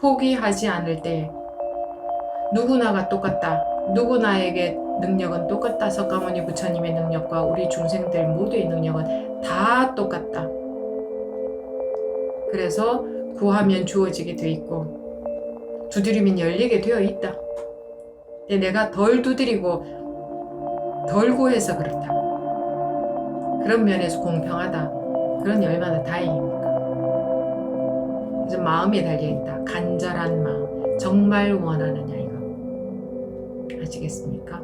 포기하지 않을 때 누구나가 똑같다. 누구나에게 능력은 똑같다. 석가모니 부처님의 능력과 우리 중생들 모두의 능력은 다 똑같다. 그래서 구하면 주어지게 돼 있고 두드리면 열리게 되어 있다. 근데 내가 덜 두드리고 덜 구해서 그렇다. 그런 면에서 공평하다. 그러니 얼마나 다행입니까? 그래서 마음에 달려있다. 간절한 마음. 정말 원하느냐, 이거. 아시겠습니까?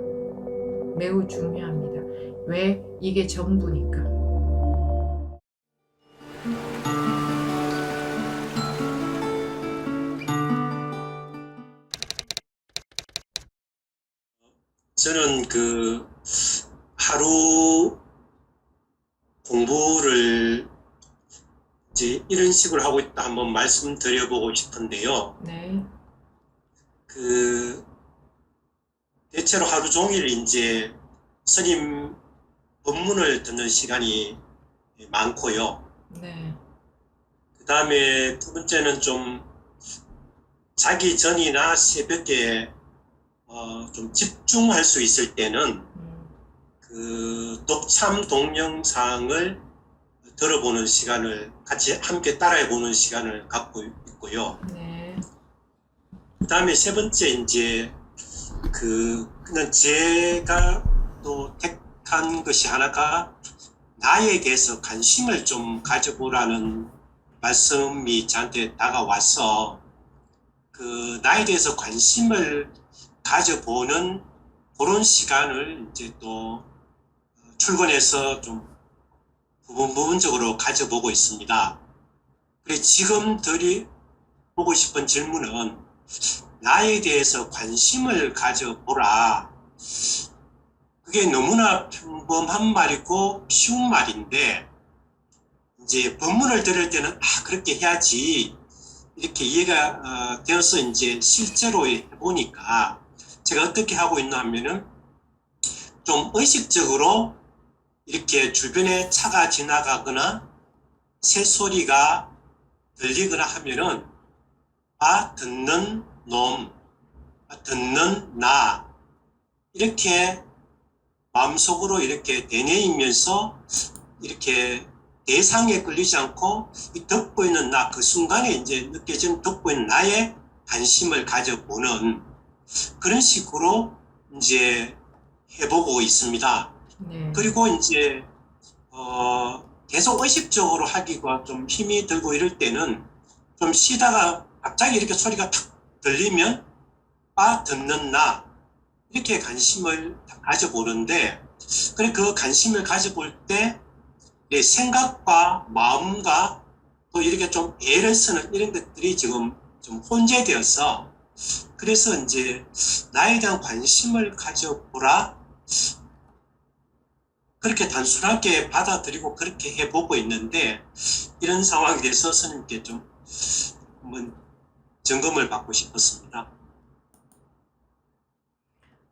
매우 중요합니다. 왜? 이게 전부니까. 저는 그 하루 공부를 이제 이런 식으로 하고 있다 한번 말씀드려보고 싶은데요. 네. 그 대체로 하루 종일 이제 스님 법문을 듣는 시간이 많고요. 네. 그 다음에 두 번째는 좀 자기 전이나 새벽에 어, 좀 집중할 수 있을 때는 음, 그 독참 동영상을 들어보는 시간을 같이 함께 따라해보는 시간을 갖고 있고요. 네. 그 다음에 세 번째 이제 그 그냥 제가 또 택한 것이 하나가 나에 대해서 관심을 좀 가져보라는 말씀이 저한테 다가와서 그 나에 대해서 관심을 가져보는 그런 시간을 이제 또 출근해서 좀 부분 부분적으로 가져보고 있습니다. 그래 지금 드리 보고 싶은 질문은 나에 대해서 관심을 가져보라. 그게 너무나 평범한 말이고 쉬운 말인데, 이제 법문을 들을 때는, 아, 그렇게 해야지. 이렇게 이해가 어, 되어서 이제 실제로 해보니까, 제가 어떻게 하고 있나 하면은, 좀 의식적으로 이렇게 주변에 차가 지나가거나, 새소리가 들리거나 하면은, 아, 듣는 놈, 아, 듣는 나, 이렇게 마음속으로 이렇게 되뇌이면서 이렇게 대상에 끌리지 않고 이 듣고 있는 나, 그 순간에 이제 느껴지는 듣고 있는 나의 관심을 가져보는 그런 식으로 이제 해보고 있습니다. 네. 그리고 이제, 어, 계속 의식적으로 하기가 좀 힘이 들고 이럴 때는 좀 쉬다가 갑자기 이렇게 소리가 탁 들리면 아 듣는 나 이렇게 관심을 가져보는데 그래 그 관심을 가져볼 때내 생각과 마음과 또 이렇게 좀 애를 쓰는 이런 것들이 지금 좀 혼재되어서 그래서 이제 나에 대한 관심을 가져보라 그렇게 단순하게 받아들이고 그렇게 해보고 있는데 이런 상황에 대해서 스님께 좀 한번 점검을 받고 싶었습니다.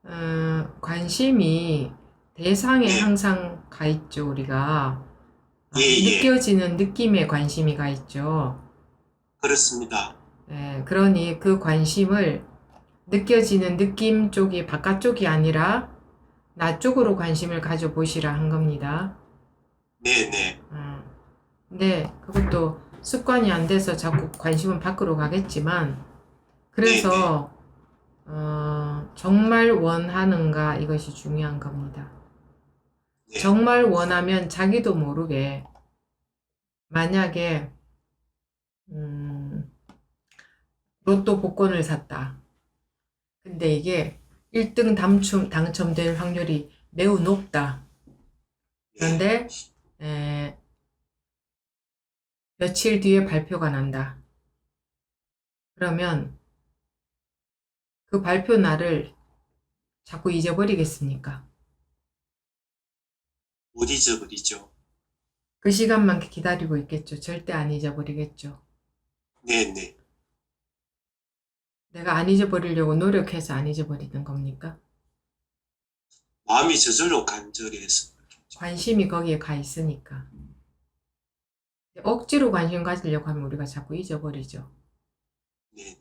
어, 관심이 대상에 네. 항상 가 있죠, 우리가. 아, 예, 예. 느껴지는 느낌에 관심이 가 있죠. 그렇습니다. 예, 그러니 그 관심을 느껴지는 느낌 쪽이 바깥쪽이 아니라 나 쪽으로 관심을 가져보시라 한 겁니다. 네네. 음. 근데 그것도 습관이 안 돼서 자꾸 관심은 밖으로 가겠지만, 그래서, 어, 정말 원하는가 이것이 중요한 겁니다. 네. 정말 원하면 자기도 모르게, 만약에, 음, 로또 복권을 샀다. 근데 이게 1등 당첨, 당첨될 확률이 매우 높다. 그런데, 에, 며칠 뒤에 발표가 난다. 그러면 그 발표 날을 자꾸 잊어버리겠습니까? 못 잊어버리죠. 그 시간만 기다리고 있겠죠. 절대 안 잊어버리겠죠. 네네. 내가 안 잊어버리려고 노력해서 안 잊어버리는 겁니까? 마음이 저절로 간절해서 관심이 거기에 가 있으니까. 억지로 관심 가지려고 하면 우리가 자꾸 잊어버리죠. 네.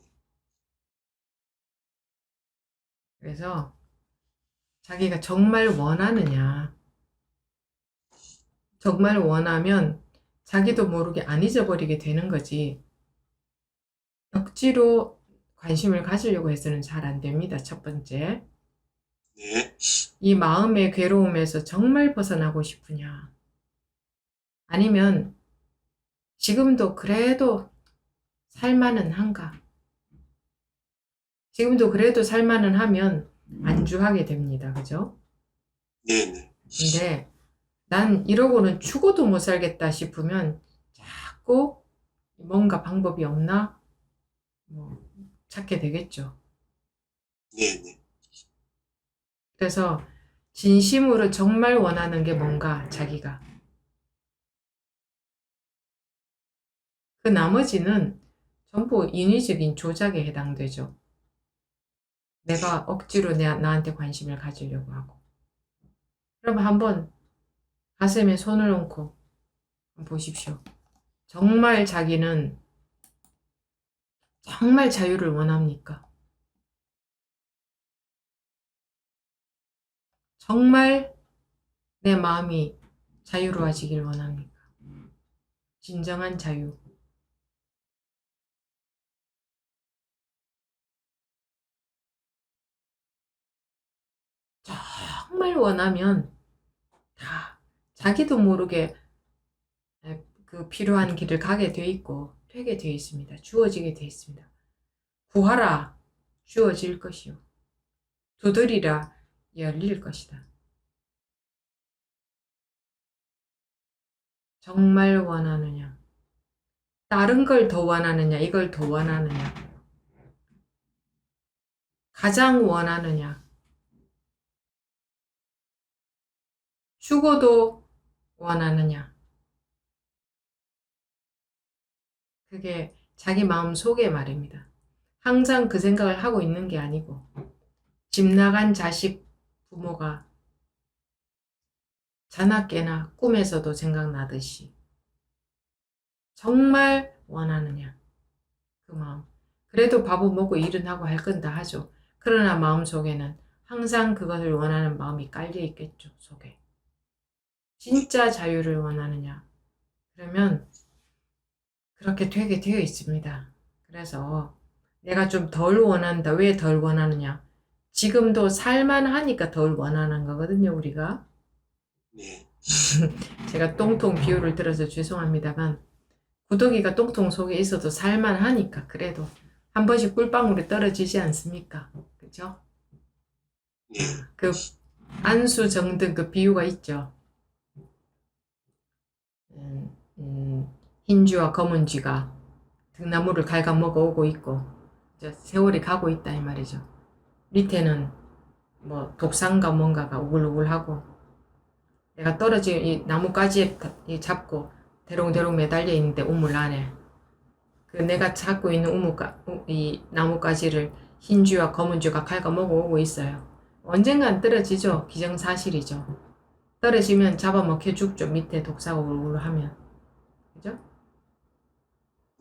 그래서 자기가 정말 원하느냐. 정말 원하면 자기도 모르게 안 잊어버리게 되는 거지. 억지로 관심을 가지려고 해서는 잘 안 됩니다. 첫 번째. 네, 이 마음의 괴로움에서 정말 벗어나고 싶으냐? 아니면 지금도 그래도 살만은 한가? 지금도 그래도 살만은 하면 안주하게 됩니다. 그죠? 네, 네, 근데 난 이러고는 죽어도 못 살겠다 싶으면 자꾸 뭔가 방법이 없나? 뭐 찾게 되겠죠. 네, 네, 그래서 진심으로 정말 원하는 게 뭔가 자기가 그 나머지는 전부 인위적인 조작에 해당되죠. 내가 억지로 내, 나한테 관심을 가지려고 하고. 그럼 한번 가슴에 손을 얹고 보십시오. 정말 자기는 정말 자유를 원합니까? 정말 내 마음이 자유로워지길 원합니까? 진정한 자유. 정말 원하면 다 자기도 모르게 그 필요한 길을 가게 돼 있고 되게 돼 있습니다. 주어지게 돼 있습니다. 구하라 주어질 것이요. 두드리라 열릴 것이다. 정말 원하느냐? 다른 걸 더 원하느냐? 이걸 더 원하느냐? 가장 원하느냐? 죽어도 원하느냐? 그게 자기 마음 속의 말입니다. 항상 그 생각을 하고 있는 게 아니고, 집 나간 자식 부모가 자나 깨나 꿈에서도 생각나듯이 정말 원하느냐 그 마음. 그래도 밥은 먹고 일은 하고 할 건 다 하죠. 그러나 마음속에는 항상 그것을 원하는 마음이 깔려 있겠죠 속에. 진짜 자유를 원하느냐. 그러면 그렇게 되게 되어 있습니다 그래서 내가 좀 덜 원한다 왜 덜 원하느냐 지금도 살만하니까 덜 원하는 거거든요, 우리가. 네, 제가 똥통 비유를 들어서 죄송합니다만, 구더기가 똥통 속에 있어도 살만하니까, 그래도 한 번씩 꿀방울이 떨어지지 않습니까? 그죠? 네, 그 안수 정등 그 비유가 있죠. 음, 음, 흰 쥐와 검은 쥐가 등나무를 갉아먹어 오고 있고, 이제 세월이 가고 있다, 이 말이죠. 밑에는 뭐 독산가 뭔가가 우글우글하고 내가 떨어진 이 나뭇가지에 잡고 대롱대롱 매달려 있는데 우물 안에 그 내가 잡고 있는 우물가 우- 이 나뭇가지를 흰 쥐와 검은 쥐가 갉아먹어 오고 있어요. 언젠간 떨어지죠. 기정사실이죠. 떨어지면 잡아먹혀 죽죠. 밑에 독사가 우글우글하면 그죠?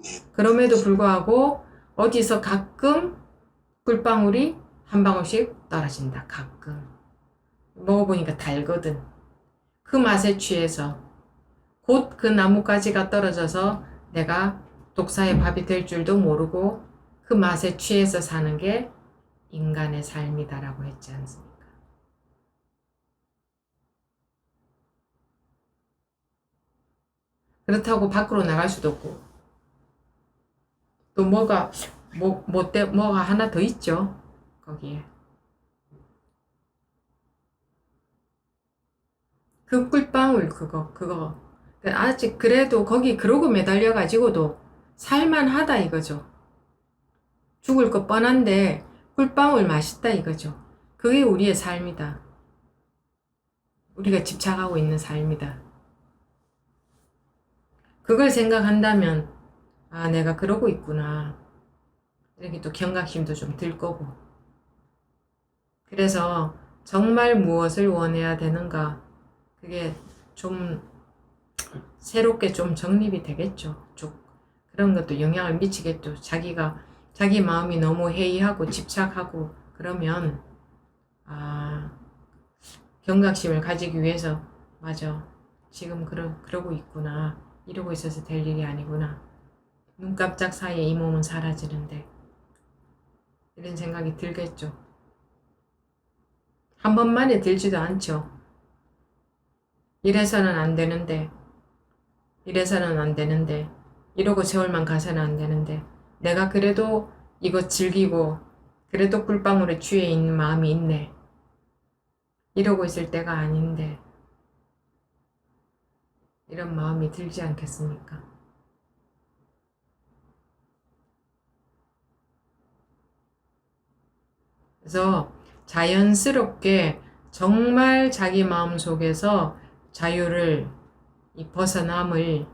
네, 그럼에도 불구하고 어디서 가끔 꿀방울이 한 방울씩 떨어진다. 가끔. 먹어보니까 달거든. 그 맛에 취해서 곧 그 나뭇가지가 떨어져서 내가 독사의 밥이 될 줄도 모르고 그 맛에 취해서 사는 게 인간의 삶이다라고 했지 않습니까? 그렇다고 밖으로 나갈 수도 없고 또 뭐가 뭐, 뭐, 때, 뭐가 하나 더 있죠. 거기에. 그 꿀방울 그거 그거 아직 그래도 거기 그러고 매달려 가지고도 살만하다 이거죠. 죽을 것 뻔한데 꿀방울 맛있다 이거죠. 그게 우리의 삶이다. 우리가 집착하고 있는 삶이다. 그걸 생각한다면 아 내가 그러고 있구나. 이렇게 또 경각심도 좀 들 거고. 그래서 정말 무엇을 원해야 되는가, 그게 좀 새롭게 좀 정립이 되겠죠. 쭉 그런 것도 영향을 미치겠죠. 자기가 자기 마음이 너무 해이하고 집착하고 그러면 아, 경각심을 가지기 위해서, 맞아. 지금 그러, 그러고 있구나. 이러고 있어서 될 일이 아니구나. 눈 깜짝 사이에 이 몸은 사라지는데. 이런 생각이 들겠죠. 한 번만에 들지도 않죠. 이래서는 안 되는데, 이래서는 안 되는데, 이러고 세월만 가서는 안 되는데, 내가 그래도 이거 즐기고, 그래도 꿀방울에 취해 있는 마음이 있네. 이러고 있을 때가 아닌데, 이런 마음이 들지 않겠습니까? 그래서 자연스럽게 정말 자기 마음 속에서 자유를 이 벗어남을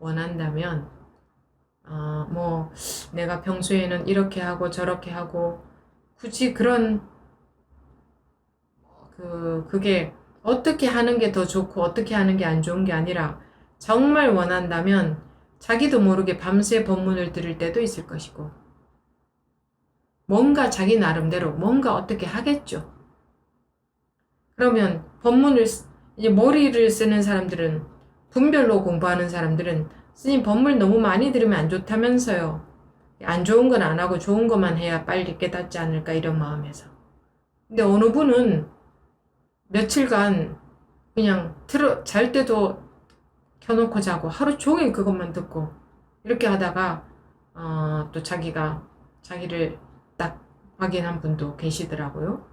원한다면, 어, 뭐, 내가 평소에는 이렇게 하고 저렇게 하고, 굳이 그런, 그, 그게 어떻게 하는 게 더 좋고 어떻게 하는 게 안 좋은 게 아니라, 정말 원한다면 자기도 모르게 밤새 법문을 들을 때도 있을 것이고, 뭔가 자기 나름대로 뭔가 어떻게 하겠죠. 그러면 법문을, 쓰- 이제 머리를 쓰는 사람들은, 분별로 공부하는 사람들은, 스님 법문 너무 많이 들으면 안 좋다면서요. 안 좋은 건 안 하고 좋은 것만 해야 빨리 깨닫지 않을까 이런 마음에서. 근데 어느 분은 며칠간 그냥 틀어, 잘 때도 켜놓고 자고 하루 종일 그것만 듣고 이렇게 하다가 어, 또 자기가 자기를 딱 확인한 분도 계시더라고요.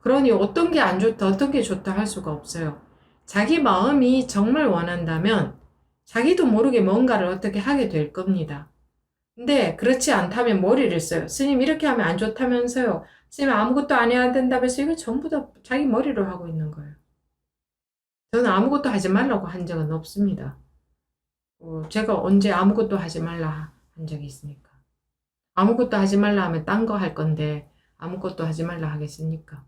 그러니 어떤 게 안 좋다, 어떤 게 좋다 할 수가 없어요. 자기 마음이 정말 원한다면 자기도 모르게 뭔가를 어떻게 하게 될 겁니다. 근데 그렇지 않다면 머리를 써요. 스님 이렇게 하면 안 좋다면서요. 스님 아무것도 안 해야 된다면서 이거 전부 다 자기 머리로 하고 있는 거예요. 저는 아무것도 하지 말라고 한 적은 없습니다. 어, 제가 언제 아무것도 하지 말라 한 적이 있습니까? 아무것도 하지 말라 하면 딴 거 할 건데 아무것도 하지 말라 하겠습니까?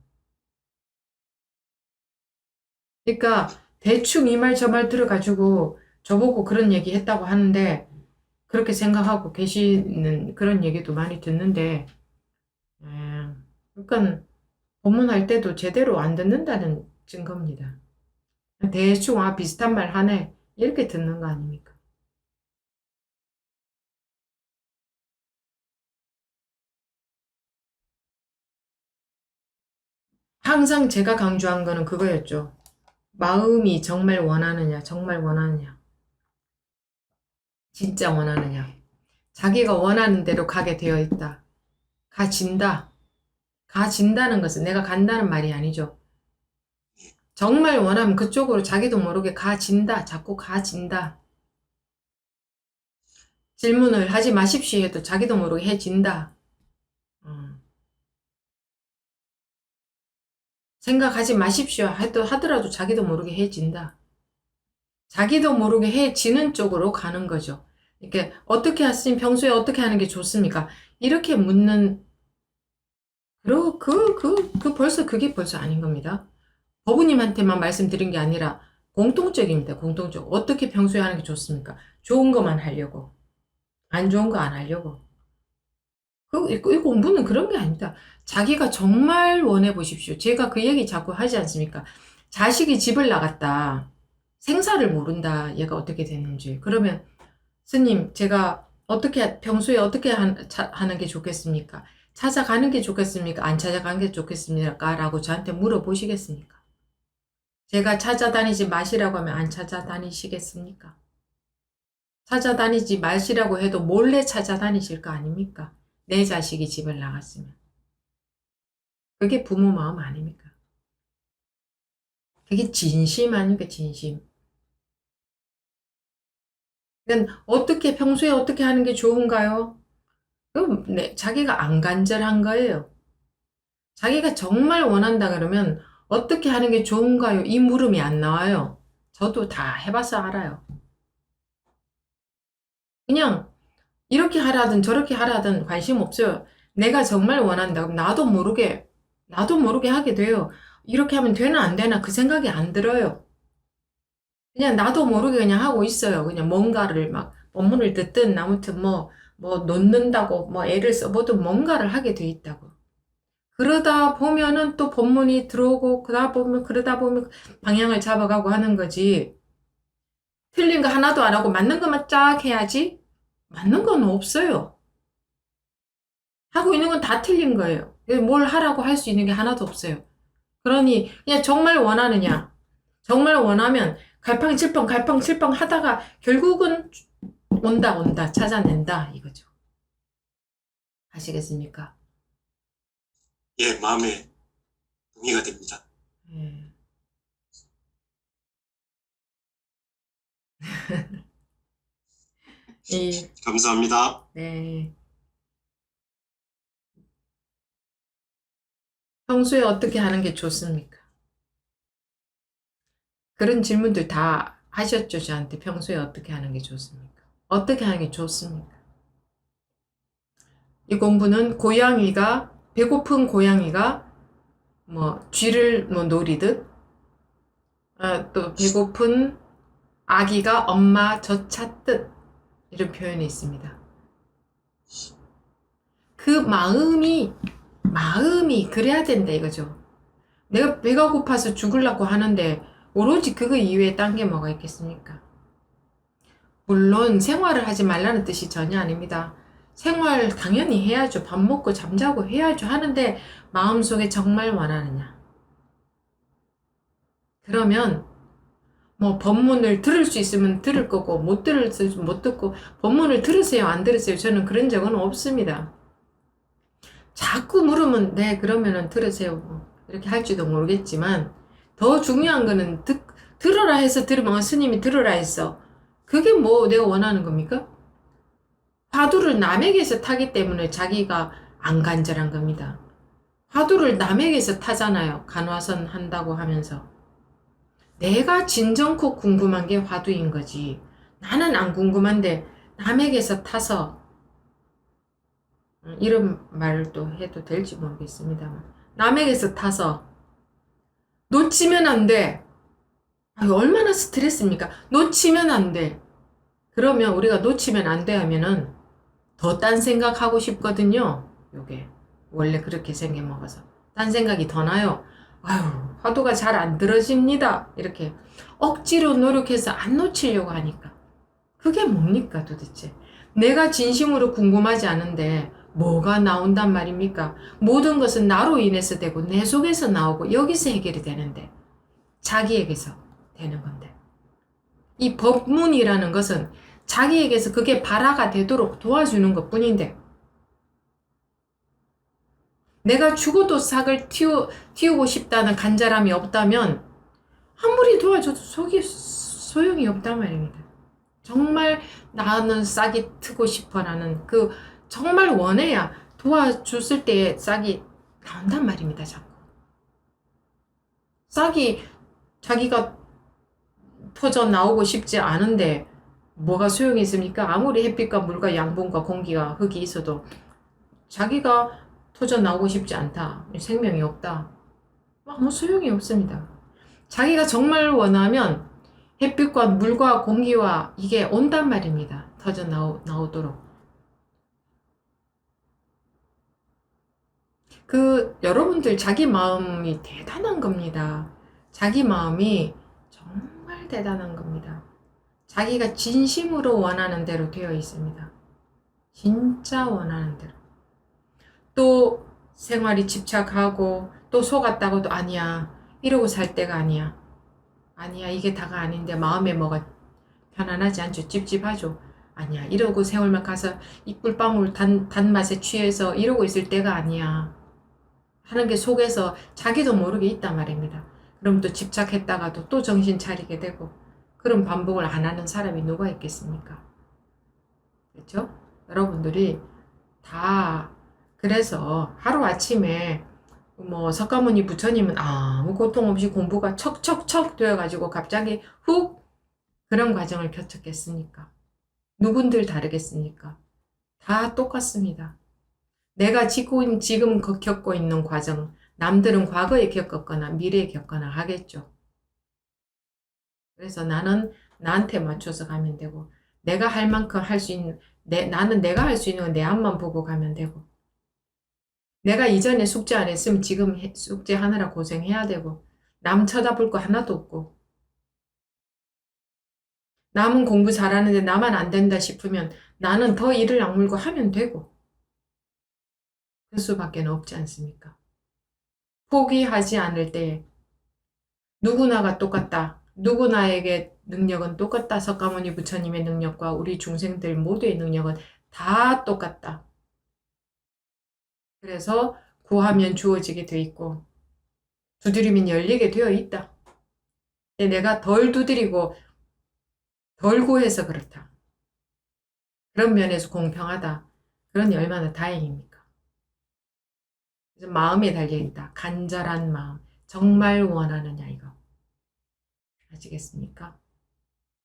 그러니까 대충 이 말 저 말 들어가지고 저보고 그런 얘기 했다고 하는데 그렇게 생각하고 계시는 그런 얘기도 많이 듣는데 에, 그러니까 법문할 때도 제대로 안 듣는다는 증거입니다. 대충 아 비슷한 말 하네 이렇게 듣는 거 아닙니까? 항상 제가 강조한 거는 그거였죠. 마음이 정말 원하느냐, 정말 원하느냐, 진짜 원하느냐. 자기가 원하는 대로 가게 되어 있다. 가진다. 가진다는 것은 내가 간다는 말이 아니죠. 정말 원하면 그쪽으로 자기도 모르게 가진다. 자꾸 가진다. 질문을 하지 마십시오 해도 자기도 모르게 해진다. 음. 생각하지 마십시오 하더라도 자기도 모르게 해진다. 자기도 모르게 해지는 쪽으로 가는 거죠. 이렇게 어떻게 하시면 평소에 어떻게 하는 게 좋습니까? 이렇게 묻는 그, 그, 그, 그 벌써 그게 벌써 아닌 겁니다. 버부님한테만 말씀드린 게 아니라 공통적입니다. 공통적. 어떻게 평소에 하는 게 좋습니까? 좋은 것만 하려고. 안 좋은 거 안 하려고. 그, 이, 이 공부는 그런 게 아닙니다. 자기가 정말 원해 보십시오. 제가 그 얘기 자꾸 하지 않습니까? 자식이 집을 나갔다. 생사를 모른다. 얘가 어떻게 됐는지. 그러면 스님, 제가 어떻게 평소에 어떻게 하는 게 좋겠습니까? 찾아가는 게 좋겠습니까? 안 찾아가는 게 좋겠습니까? 라고 저한테 물어보시겠습니까? 제가 찾아다니지 마시라고 하면 안 찾아다니시겠습니까? 찾아다니지 마시라고 해도 몰래 찾아다니실 거 아닙니까? 내 자식이 집을 나갔으면. 그게 부모 마음 아닙니까? 그게 진심 아닙니까? 진심. 어떻게 평소에 어떻게 하는 게 좋은가요? 그럼 네, 자기가 안 간절한 거예요. 자기가 정말 원한다 그러면 어떻게 하는 게 좋은가요? 이 물음이 안 나와요. 저도 다 해봐서 알아요. 그냥 이렇게 하라든 저렇게 하라든 관심 없어요. 내가 정말 원한다. 그럼 나도 모르게, 나도 모르게 하게 돼요. 이렇게 하면 되나 안 되나 그 생각이 안 들어요. 그냥 나도 모르게 그냥 하고 있어요. 그냥 뭔가를 막 법문을 듣든 아무튼 뭐, 뭐 놓는다고 뭐 애를 써보든 뭔가를 하게 돼 있다고. 그러다 보면은 또 본문이 들어오고 그러다 보면 그러다 보면 방향을 잡아가고 하는 거지. 틀린 거 하나도 안 하고 맞는 것만 쫙 해야지. 맞는 건 없어요. 하고 있는 건 다 틀린 거예요. 뭘 하라고 할 수 있는 게 하나도 없어요. 그러니 그냥 정말 원하느냐? 정말 원하면 갈팡질팡 갈팡질팡 하다가 결국은 온다 온다 찾아낸다 이거죠. 아시겠습니까? 예, 마음에 동의가 됩니다. 예. 이, 감사합니다. 네. 평소에 어떻게 하는 게 좋습니까? 그런 질문들 다 하셨죠, 저한테. 평소에 어떻게 하는 게 좋습니까? 어떻게 하는 게 좋습니까? 이 공부는 고양이가, 배고픈 고양이가 뭐, 쥐를 뭐 노리듯, 어, 또 배고픈 아기가 엄마 젖 찾듯, 이런 표현이 있습니다. 그 마음이, 마음이 그래야 된다 이거죠. 내가 배가 고파서 죽으려고 하는데 오로지 그거 이외에 딴 게 뭐가 있겠습니까? 물론 생활을 하지 말라는 뜻이 전혀 아닙니다. 생활 당연히 해야죠. 밥 먹고 잠자고 해야죠. 하는데 마음속에 정말 원하느냐? 그러면 뭐 법문을 들을 수 있으면 들을 거고 못 들을 수 있으면 못 듣고 법문을 들으세요 안 들으세요? 저는 그런 적은 없습니다. 자꾸 물으면 네 그러면은 들으세요. 뭐 이렇게 할지도 모르겠지만 더 중요한 거는 듣, 들으라 해서 들으면 어, 스님이 들으라 했어. 그게 뭐 내가 원하는 겁니까? 화두를 남에게서 타기 때문에 자기가 안 간절한 겁니다. 화두를 남에게서 타잖아요. 간화선 한다고 하면서 내가 진정코 궁금한 게 화두인 거지. 나는 안 궁금한데 남에게서 타서 음, 이런 말도 해도 될지 모르겠습니다만 남에게서 타서 놓치면 안 돼. 아유, 얼마나 스트레스입니까? 놓치면 안 돼. 그러면 우리가 놓치면 안 돼 하면은 더 딴 생각하고 싶거든요. 요게 원래 그렇게 생겨 먹어서 딴 생각이 더 나요. 아유, 화두가 잘 안 들어집니다. 이렇게 억지로 노력해서 안 놓치려고 하니까. 그게 뭡니까 도대체? 내가 진심으로 궁금하지 않은데 뭐가 나온단 말입니까? 모든 것은 나로 인해서 되고 내 속에서 나오고 여기서 해결이 되는데 자기에게서 되는 건데. 이 법문이라는 것은 자기에게서 그게 발화가 되도록 도와주는 것 뿐인데 내가 죽어도 싹을 틔우, 틔우 고 싶다는 간절함이 없다면 아무리 도와줘도 속이 소용이 없단 말입니다. 정말 나는 싹이 트고 싶어라는 그 정말 원해야 도와줬을 때에 싹이 나온단 말입니다. 자꾸 싹이 자기가 터져 나오고 싶지 않은데 뭐가 소용이 있습니까? 아무리 햇빛과 물과 양분과 공기가 흙이 있어도 자기가 터져 나오고 싶지 않다. 생명이 없다. 아무 소용이 없습니다. 자기가 정말 원하면 햇빛과 물과 공기와 이게 온단 말입니다. 터져 나오, 나오도록. 그, 여러분들 자기 마음이 대단한 겁니다. 자기 마음이 정말 대단한 겁니다. 자기가 진심으로 원하는 대로 되어 있습니다. 진짜 원하는 대로. 또 생활이 집착하고 또 속았다고도 아니야. 이러고 살 때가 아니야. 아니야. 이게 다가 아닌데 마음에 뭐가 편안하지 않죠. 찝찝하죠. 아니야. 이러고 세월만 가서 이 꿀방울 단, 단맛에 취해서 이러고 있을 때가 아니야. 하는 게 속에서 자기도 모르게 있단 말입니다. 그럼 또 집착했다가도 또 정신 차리게 되고 그런 반복을 안 하는 사람이 누가 있겠습니까? 그렇죠? 여러분들이 다 그래서 하루아침에 뭐 석가모니 부처님은 아무 고통 없이 공부가 척척척 되어가지고 갑자기 훅 그런 과정을 거쳤겠습니까? 누군들 다르겠습니까? 다 똑같습니다. 내가 지금, 지금 겪고 있는 과정, 남들은 과거에 겪었거나 미래에 겪거나 하겠죠. 그래서 나는 나한테 맞춰서 가면 되고, 내가 할 만큼 할 수 있는, 내, 나는 내가 할 수 있는 건내 앞만 보고 가면 되고, 내가 이전에 숙제 안 했으면 지금 해- 숙제 하느라 고생해야 되고, 남 쳐다볼 거 하나도 없고, 남은 공부 잘하는데 나만 안 된다 싶으면 나는 더 일을 악물고 하면 되고, 그 수밖에 없지 않습니까? 포기하지 않을 때 누구나가 똑같다. 누구나에게 능력은 똑같다. 석가모니 부처님의 능력과 우리 중생들 모두의 능력은 다 똑같다. 그래서 구하면 주어지게 돼 있고 두드리면 열리게 되어 있다. 내가 덜 두드리고 덜 구해서 그렇다. 그런 면에서 공평하다. 그러니 얼마나 다행입니까? 마음에 달려있다. 간절한 마음. 정말 원하느냐, 이거. 아시겠습니까?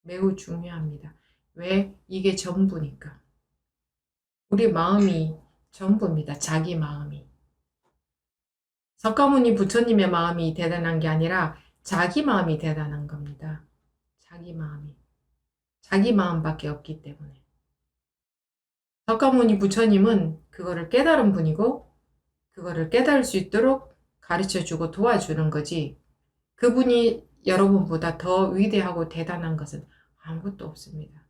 매우 중요합니다. 왜? 이게 전부니까. 우리 마음이 전부입니다. 자기 마음이. 석가모니 부처님의 마음이 대단한 게 아니라 자기 마음이 대단한 겁니다. 자기 마음이. 자기 마음밖에 없기 때문에. 석가모니 부처님은 그거를 깨달은 분이고, 그거를 깨달을 수 있도록 가르쳐 주고 도와주는 거지. 그분이 여러분보다 더 위대하고 대단한 것은 아무것도 없습니다.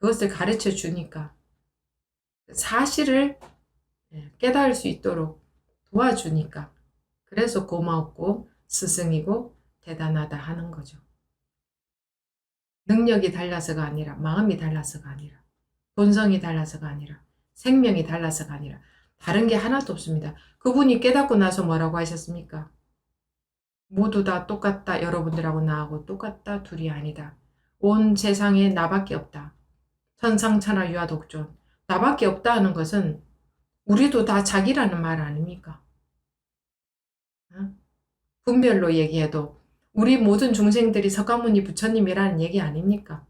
그것을 가르쳐 주니까 사실을 예, 깨달을 수 있도록 도와주니까 그래서 고마웠고 스승이고 대단하다 하는 거죠. 능력이 달라서가 아니라 마음이 달라서가 아니라 본성이 달라서가 아니라 생명이 달라서가 아니라 다른 게 하나도 없습니다. 그분이 깨닫고 나서 뭐라고 하셨습니까? 모두 다 똑같다. 여러분들하고 나하고 똑같다. 둘이 아니다. 온 세상에 나밖에 없다. 천상천하 유아독존. 나밖에 없다 하는 것은 우리도 다 자기라는 말 아닙니까? 어? 분별로 얘기해도 우리 모든 중생들이 석가모니 부처님이라는 얘기 아닙니까?